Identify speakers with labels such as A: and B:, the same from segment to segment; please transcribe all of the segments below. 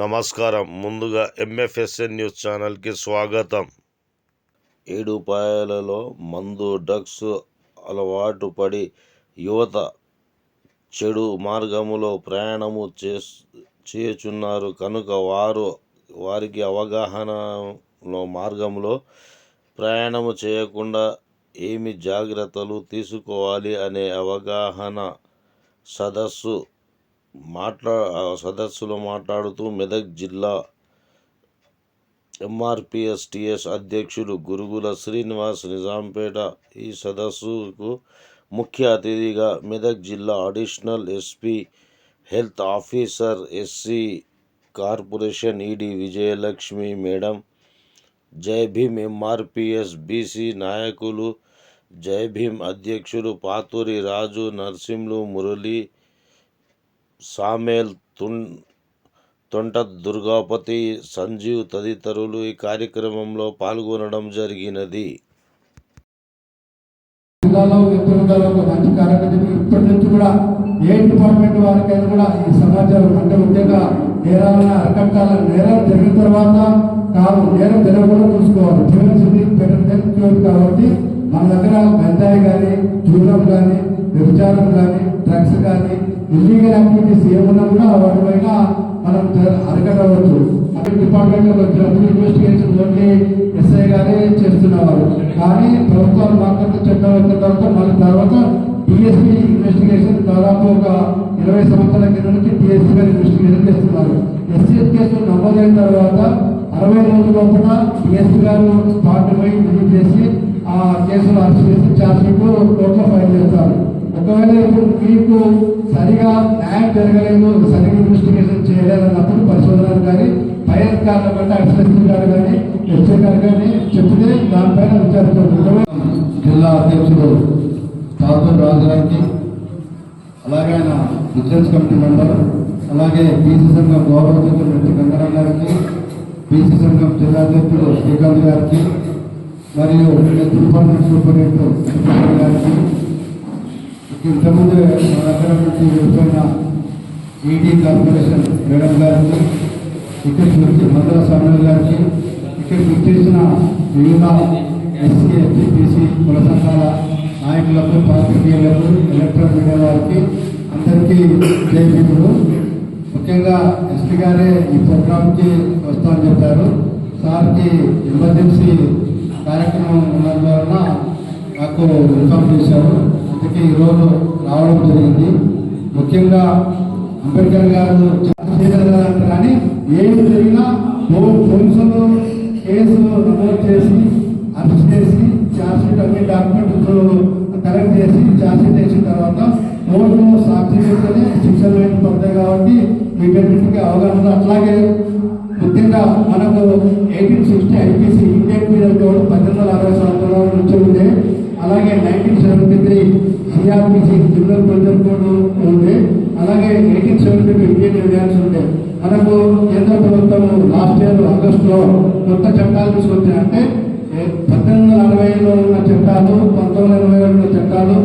A: నమస్కారం. ముందుగా ఎంఎఫ్ఎస్ఎన్ న్యూస్ ఛానల్కి స్వాగతం. ఏడుపాయలలో మందు డ్రగ్స్ అలవాటు పడి యువత చెడు మార్గములో ప్రయాణము చే చేయుచున్నారు. కనుక వారు వారికి అవగాహనలో మార్గంలో ప్రయాణము చేయకుండా ఏమి జాగ్రత్తలు తీసుకోవాలి అనే అవగాహన సదస్సు మాట్లా సదస్సులో మాట్లాడుతూ మెదక్ జిల్లా ఎంఆర్పిఎస్టిఎస్ అధ్యక్షులు గురుగుల శ్రీనివాస్ నిజాంపేట ఈ సదస్సుకు ముఖ్య అతిథిగా మెదక్ జిల్లా additional SP health officer SC corporation ED Vijayalakshmi madam జై భీమ్ ఎంఆర్పిఎస్ బీసీ నాయకులు జై భీమ్ అధ్యక్షులు పాతూరి రాజు నర్సింలు మురళి సామేల్ తున్ తొంట దుర్గాపతి సంజీవ్ తదితరులు ఈ కార్యక్రమంలో పాల్గొనడం జరిగినది.
B: జిల్లాలో వ్యక్తులుగా ఒక మంచి కార్యక్రమం ఇప్పటి నుంచి కూడా ఏ డిపార్ట్మెంట్ వారికైనా కూడా ఈ సమాచారం అంటే ముఖ్యంగా నేరాలను అరికట్టాలని నేరాలు జరిగిన తర్వాత కాదు నేరం జరగకుండా చూసుకోవాలి. ప్రివెన్షన్ బెటర్ కాబట్టి మన దగ్గర గంజాయి కానీ చూడం కానీ వ్యభిచారం కానీ డ్రగ్స్ కానీ ఇల్లీగల్ యాక్టివిటీస్ ఏమన్నా కూడా వాటి పైన మనం జ- అరికట్టవచ్చు అదే డిపార్ట్మెంట్ వచ్చినప్పుడు ఇన్వెస్టిగేషన్ ఓన్లీ ఎస్ఐ గారే చేస్తున్నవారు. కానీ ప్రభుత్వాలు మాట్లాడితే చట్టం వచ్చిన తర్వాత మళ్ళీ తర్వాత డిఎస్పీ ఇన్వెస్టిగేషన్ దాదాపు ఒక ఇరవై సంవత్సరాల కింద నుంచి డిఎస్పీ గారు ఇన్వెస్టిగేషన్ చేస్తున్నారు. ఎస్సీఎస్ కేసు నమోదైన తర్వాత అరవై రోజుల లోపల డిఎస్పీ గారు స్పాట్ పోయి విజిట్ చేసి ఆ కేసును అరెస్ట్ చేసి ఛార్జ్ షీట్ కోర్టులో ఫైల్ చేస్తారు. ఒకవేళ ఇప్పుడు మీకు సరిగా న్యాయం జరగలేదు సరిగా ఇన్వెస్టిగేషన్ చేయలేదన్నప్పుడు పరిశోధనలు కానీ పై అధికారులు కంటే ఎస్ఎస్సీ గారు కానీ ఎస్ఐ గారు కానీ చెప్తే దానిపైన విచారిస్తారు జిల్లా అధ్యక్షుడు తాతూరు రాజు గారికి అలాగే ఆయన విజిలెన్స్ కమిటీ మెంబర్ అలాగే బీసీ సంఘం గౌరవ అధ్యక్షుడు రెడ్డి గంగారాం గారికి బీసీ సంఘం జిల్లా అధ్యక్షుడు శ్రీకాంత్ గారికి మరియు డిపార్ట్మెంట్ సూపరింటెండెంట్ గారికి ఇంతకుముందు మా దగ్గర నుంచి వెళ్తున్న ఈడీ కార్పొరేషన్ మేడం గారికి ఇక్కడికి వచ్చి మద్రా స్వామి గారికి ఇక్కడికి వచ్చేసిన వివిధ ఎస్సీ ఎస్టీపీసీ కుల సంఘాల నాయకులకు పాత్రికేయులకు ఎలక్ట్రానిక్ మీడియా వారికి అందరికీ జయభీములు ముఖ్యంగా ఎస్పీ గారే ఈ ప్రోగ్రామ్కి వస్తామని చెప్పారు. సార్కి ఎమర్జెన్సీ కార్యక్రమం ఉన్నందువలన నాకు ఇన్ఫామ్ చేశారు. అందుకే ఈరోజు రావడం జరిగింది. ముఖ్యంగా అంబేద్కర్ గారు చేశారు కానీ ఏమి జరిగినా పోలీసులు కేసు నమోదు చేసి అరెస్ట్ చేసి ఛార్జ్షీట్ అన్ని డాక్యుమెంట్స్ కలెక్ట్ చేసి ఛార్జ్షీట్ వేసిన తర్వాత కోర్టులో సాక్షి చేస్తే శిక్షలు వేయడం పడతాయి కాబట్టి వీటన్నింటికి అవగాహన అట్లాగే ముఖ్యంగా మనకు eighteen sixty IPC Indian period code పద్దెనిమిది వందల అరవై సంవత్సరాల నుంచి ఉంది అలాగే nineteen seventy three CRPC criminal procedure code ఉంది. అలాగే eighteen seventy two Indian evidence ఉంది. మనకు కేంద్ర ప్రభుత్వం లాస్ట్ ఇయర్ ఆగస్టులో కొత్త చట్టాలు తీసుకొచ్చాయి అంటే పద్దెనిమిది వందల అరవైలో ఉన్న చట్టాలు పంతొమ్మిది వందల ఎనభై రెండు చట్టాలు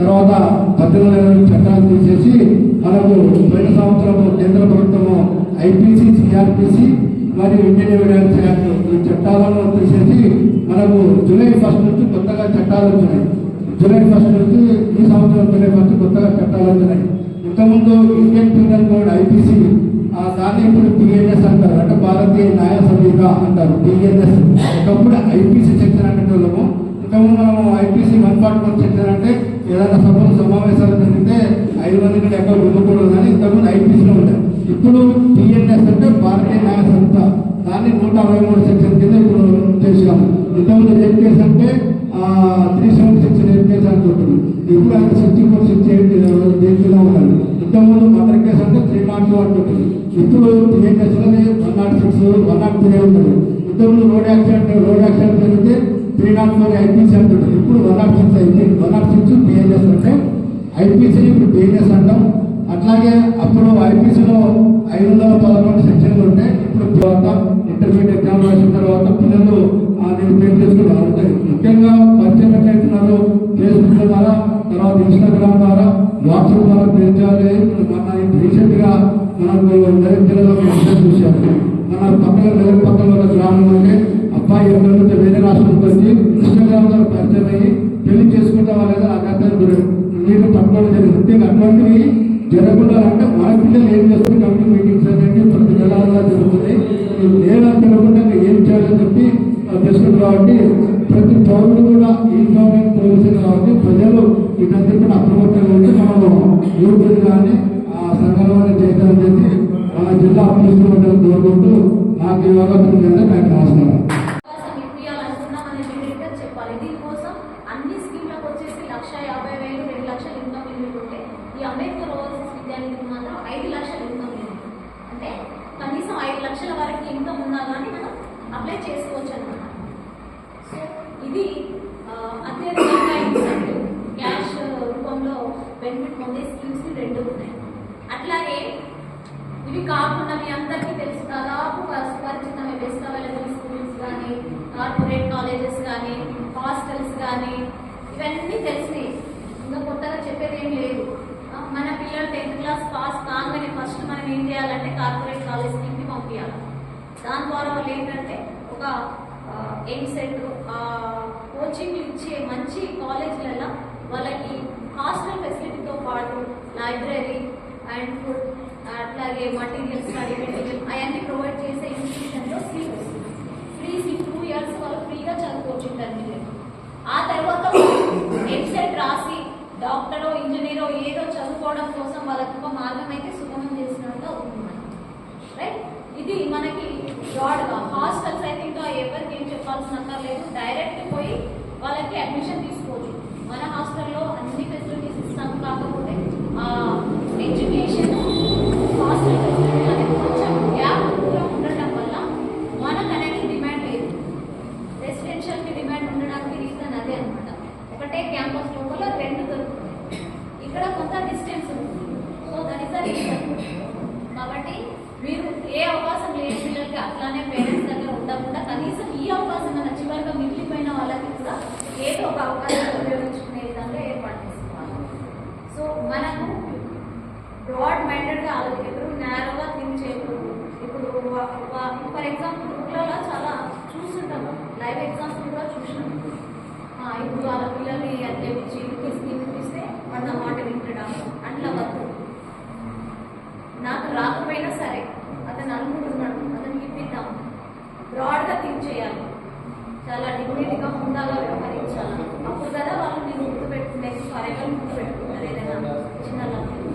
B: తర్వాత పద్దెనిమిది వందల ఎనభై చట్టాలు తీసేసి మనకు పోయిన సంవత్సరం కేంద్ర ప్రభుత్వము ఐపీసీ సిఆర్పిసి మరియు ఇండియన్ ఎవిడెన్స్ యాక్ట్ ఈ చట్టాలను తీసేసి మనకు జూలై ఫస్ట్ నుంచి కొత్తగా చట్టాలు వచ్చినాయి. జూలై ఫస్ట్ నుంచి ఈ సంవత్సరం జూలై ఫస్ట్ కొత్తగా చట్టాలు వచ్చినాయి. ఇంతకుముందు ఇండియన్ క్రిమినల్ కోడ్ ఐపీసీ దాన్ని ఇప్పుడు టీఎన్ఎస్ అంటారు. అంటే భారతీయ న్యాయ సంహిత అంటారు టీఎన్ఎస్. ఒకప్పుడు ఐపీసీ సెక్షన్ అనేటోళ్ళము ఇంతకుముందు మనము IPC one forty one section అంటే ఏదైనా సభలు సమావేశాలు జరిగితే one nought six one nought three ఉంటుంది. ఇంతకుముందు రోడ్ యాక్సిడెంట్ రోడ్ యాక్సిడెంట్ జరిగితే త్రీ నాట్ ఫోర్ ఐపీసీ అంటుంది ఇప్పుడు వన్ నాట్ సిక్స్ అయింది వన్ నాట్ సిక్స్ టీఎన్ఎస్ అంటే ఐపీసీ ఇప్పుడు బిఎన్ఎస్ అంటాం. అట్లాగే అప్పుడు ఐపీసీలో ఐదు వందల పదకొండు సెక్షన్ ఉంటే ఇప్పుడు తర్వాత ఇంటర్మీడియట్ ఎగ్జామ్ రాసిన తర్వాత పిల్లలు ఆ, నేను పేరు చేసుకున్నారు అంటే ముఖ్యంగా పరిచయం ఎట్లయితున్నారు ఫేస్బుక్ ద్వారా తర్వాత ఇన్స్టాగ్రామ్ ద్వారా వాట్సాప్ ద్వారా పెంచాలి మన రీసెంట్గా మనకు నిరంతరంగా మీ అందరూ చూశారు మన పక్కన నగర పక్కన ఉన్న అబ్బాయి ఎవరితో వేరే రాష్ట్రంకి వచ్చి కృష్ణగ్రామంలో పరిచయం అయ్యి పెళ్ళి చేసుకుంటావా లేదా నాకు అర్థం గురి మీరు పట్టుకోవడం జరిగింది ముఖ్యంగా అటువంటివి జరగకుండా అంటే మన పిల్లలు ఏం చేస్తుంది కమిటీ మీటింగ్స్ అనేది ప్రతి నెలలుగా జరుగుతుంది నేను తెలియకుండా ఏం చేయాలని చెప్పి తెలుసుకుంది కాబట్టి ప్రతి పౌరుడు కూడా ఇన్ఫార్మేషన్ పోలీసులు కాబట్టి ప్రజలు ఇదంతా కూడా అప్రమత్తంగా ఉండి మనము యూట్యూబ్ కానీ ఆ సంఘంలోనే చేద్దామని చెప్పి మన జిల్లా పోలీసు కోరుకుంటూ నాకు ఈ అవకాశం మీద నాకు నమస్కారం
C: చెప్పాలి. దీనికోసం అన్ని వచ్చేసి లక్ష యాభై వేలు రెండు లక్షలు ఈ ఐదు లక్షల అంటే కనీసం ఐదు లక్షల వరకు ఇన్కమ్ ఉన్నా కానీ మనం అప్లై చేసుకోవచ్చు అనమాట సో ఇది అత్యధికంగా క్యాష్ రూపంలో బెనిఫిట్ పొందే స్కీమ్స్ రెండు ఉన్నాయి. అట్లాగే ఇవి కాకుండా మీ అందరికీ తెలుసు. దాదాపు పరి- పరిచితమే బెస్ట్ అవైలబుల్ స్కూల్స్ కానీ కార్పొరేట్ కాలేజెస్ కానీ హాస్టల్స్ కానీ ఇవన్నీ తెలిసినాయి. ఇంకా కొత్తగా చెప్పేది ఏం లేదు. మన పిల్లలు టెన్త్ క్లాస్ పాస్ కాగానే ఫస్ట్ మనం ఏం చేయాలంటే కార్పొరేట్ కాలేజ్కి పంపించాలి దాని ద్వారా వాళ్ళు ఏంటంటే ఒక ఎయిమ్ సెట్ కోచింగ్ ఇచ్చే మంచి కాలేజీలలో వాళ్ళకి హాస్టల్ ఫెసిలిటీతో పాటు లైబ్రరీ అండ్ ఫుడ్ అట్లాగే మటీరియల్ స్టడీ మెటీరియల్ అవన్నీ ప్రొవైడ్ చేసే ఇన్స్టిట్యూషన్లో seat free seat two years వాళ్ళు ఫ్రీగా చదువుకోవచ్చు ఇంటర్మీడియట్ ఆ తర్వాత ఎంసెట్ రాసి డాక్టరో ఇంజనీరో ఏదో చదువుకోవడం కోసం వాళ్ళకి ఒక మార్గం అయితే సుగమం చేసినట్టు అవుతుంది రైట్ ఇది మనకి బ్రాడ్గా హాస్టల్స్ అయితే ఇంకా ఎవరికి ఏం చెప్పాల్సిన అక్కర్లేదు డైరెక్ట్ పోయి వాళ్ళకి అడ్మిషన్ తీసుకోవచ్చు. మన హాస్టల్లో అన్ని ఫెసిలిటీస్ ఇస్తాం కాబట్టి ఏదో ఒక అవకాశాన్ని ఉపయోగించుకునే విధంగా ఏర్పాటు చేసుకోవాలి. సో మనకు బ్రాడ్ మైండెడ్గా ఆలోచించి ఎప్పుడు నేరోగా థింక్ చేయకూడదు. ఇప్పుడు ఫర్ ఎగ్జాంపుల్ బుక్లలో చాలా చూస్తుంటాము. లైవ్ ఎగ్జామ్స్ కూడా చూసినాం. ఇప్పుడు వాళ్ళ పిల్లల్ని అది తెప్పించి ఇప్పిస్తే వాడు నా మాట వింటడా అట్లా వద్దు. నాకు రాకపోయినా సరే అతను అనుకుంటున్నాడు ఉన్నాడు అతనికి ఇప్పిద్దాం. బ్రాడ్గా థింక్ చేయాలి. చాలా డిగ్నిటీగా హుందాగా వ్యవహరించాలి అప్పుడు కదా వాళ్ళు నేను గుర్తుపెట్టుకునే ఫరెవర్ గుర్తుపెట్టుకుంటారు ఏదైనా చిన్న లక్ష్యం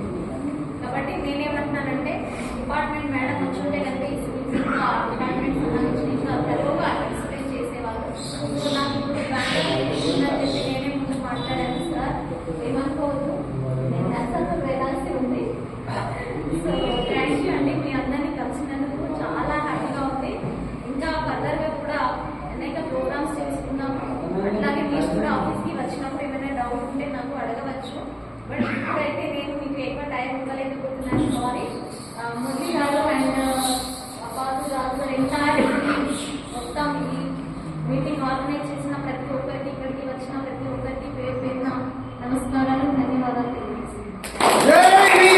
C: కాబట్టి నేనేమంటున్నానంటే డిపార్ట్మెంట్ మేడం వచ్చుంటే కనుక ఈ స్కూల్స్ ఇంకా డిపార్ట్మెంట్ సంబంధించిన ఇంకా తెలుగుగా ఎక్స్ప్లెయిన్ చేసేవాళ్ళు. సో నాకు ఇప్పుడు బ్యాంక్ చెప్పి నేనే ముందు మాట్లాడాను సార్. ఏమనుకోవద్దు. నేను అసలు వెళ్ళాల్సి ఉంది. సో థ్యాంక్ యూ అండి మీ అందరినీ కలిసినందుకు చాలా హ్యాపీగా ఉంది ఇంకా ఫర్దర్గా కూడా అనేక ప్రోగ్రామ్స్ చేసుకుందాం అట్లాగే మీరు కూడా ఆఫీస్కి వచ్చినప్పుడు ఏమైనా డౌట్ ఉంటే నాకు అడగవచ్చు బట్ ఇప్పుడైతే నేను మీకు ఎక్కువ టైం ఇవ్వలేకపోతున్నాను సారీ మురళి గారు అండ్ అపాదు గారు ఎంటైర్ మొత్తం ఈ మీటింగ్ ఆర్గనైజ్ చేసిన ప్రతి ఒక్కరికి ఇక్కడికి వచ్చిన ప్రతి ఒక్కరికి పేరు పేరున నమస్కారాలు ధన్యవాదాలు తెలియజేస్తున్నాను